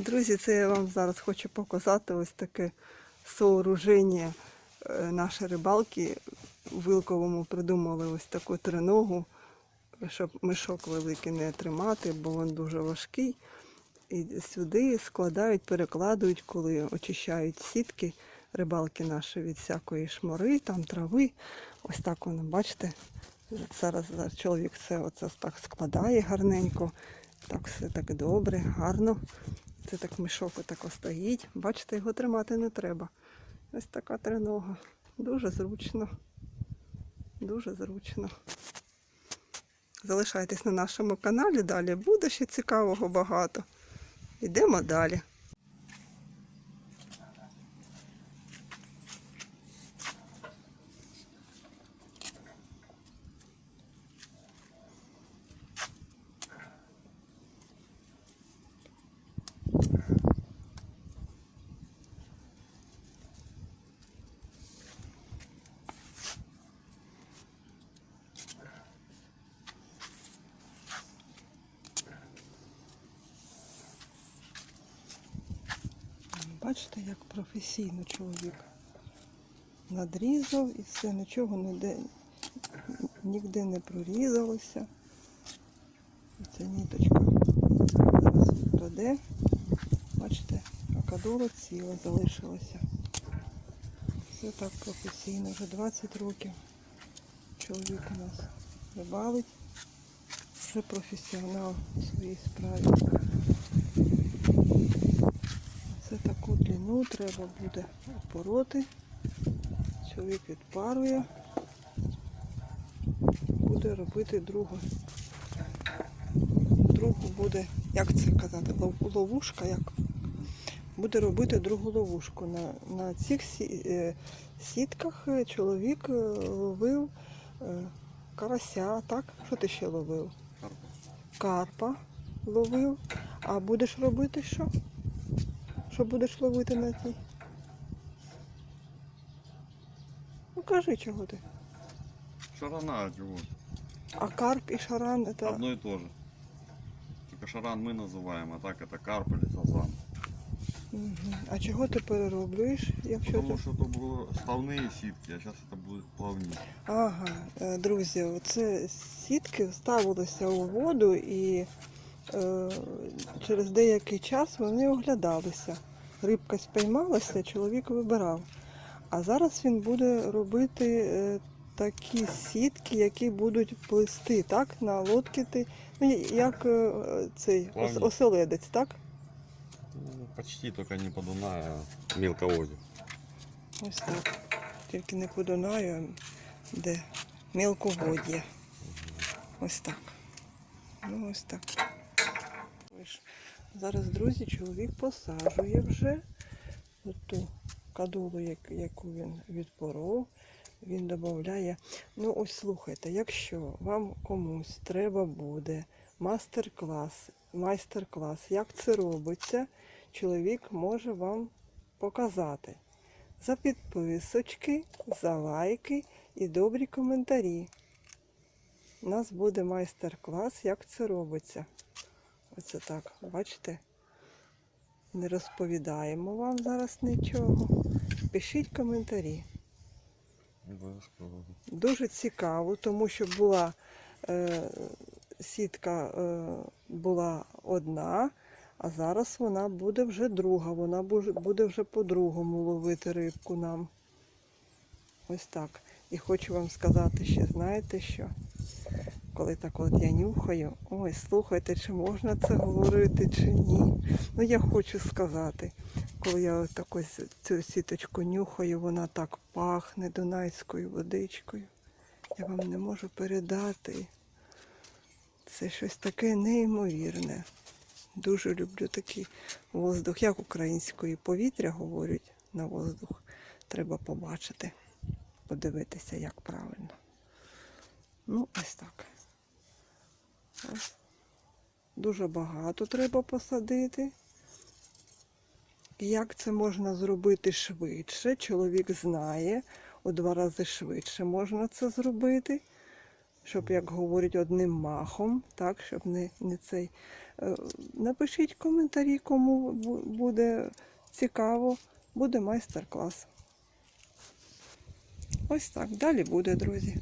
Друзі, це я вам зараз хочу показати ось таке сооруження е, нашої рибалки. У Вилковому придумали ось таку триногу, щоб мішок великий не тримати, бо він дуже важкий. І сюди складають, перекладують, коли очищають сітки рибалки наші від всякої шмори, там трави. Ось так воно, бачите, зараз, чоловік все оце так складає гарненько. Так все так добре, гарно. Це так мішок отако стоїть. Бачите, його тримати не треба. Ось така тринога. Дуже зручно. Дуже зручно. Залишайтесь на нашому каналі, далі буде ще цікавого багато. Йдемо далі. Бачите, як професійно чоловік надрізав і все, нічого ніде, ніде не прорізалося. Ця ніточка зараз відкладе. Бачите, а ціла залишилася. Все так професійно, вже 20 років. Чоловік у нас рибалить, вже професіонал у своїй справі. Длину треба буде опороти. Чоловік відпарує. Буде робити другу. Другу буде, як це казати, ловушка, як буде робити другу ловушку. На, на цих е, сітках е, чоловік е, ловив карася, так? Що ти ще ловив? Карпа ловив. А будеш робити що? Що будеш ловити на тій? Ну кажи, чого ти. Шарана чего? А карп і шаран це. Одно и то же. Только шаран мы называем, а так это карп или сазан. Мгм. А чого ти перероблюєш, якщо Потому ти. что это было ставные ситки, а сейчас это будет плавник. Ага, е, друзі, оце сітки ставилися у воду і е, через деякий час вони оглядалися. Рибка спіймалася, чоловік вибирав. А зараз він буде робити е, такі сітки, які будуть плисти, так? На лодки ти. Ну, як е, цей ос- оселедець, так? Ну, почти только не по Дунаю, а мелководье. Ось так. Тільки не по Дунаю, а де мілководдя. Ось так. Ну, ось так. Зараз, друзі, чоловік посаджує вже ту кадулу, яку він відпоров. Він додає. Ну, ось слухайте, якщо вам комусь треба буде мастер-клас, майстер-клас, як це робиться, чоловік може вам показати за підписочки, за лайки і добрі коментарі. У нас буде майстер-клас, як це робиться. Оце так, бачите? Не розповідаємо вам зараз нічого. Пишіть коментарі. Дуже цікаво, тому що була е, сітка е, була одна, а зараз вона буде вже друга. Вона буде вже по-другому ловити рибку нам. Ось так. І хочу вам сказати ще, знаєте що? Коли так от я нюхаю, ой, слухайте, чи можна це говорити, чи ні. Ну я хочу сказати, коли я так ось цю сіточку нюхаю, вона так пахне дунайською водичкою. Я вам не можу передати. Це щось таке неймовірне. Дуже люблю такий воздух. Як українською повітря говорять на воздух. Треба побачити, подивитися, як правильно. Ну, ось так. Дуже багато треба посадити. Як це можна зробити швидше? Чоловік знає, у два рази швидше можна це зробити. щоб, як говорять, одним махом, так, щоб не, не цей. Е, Напишіть коментарі, кому буде цікаво, буде майстер-клас. Ось так. Далі буде, друзі.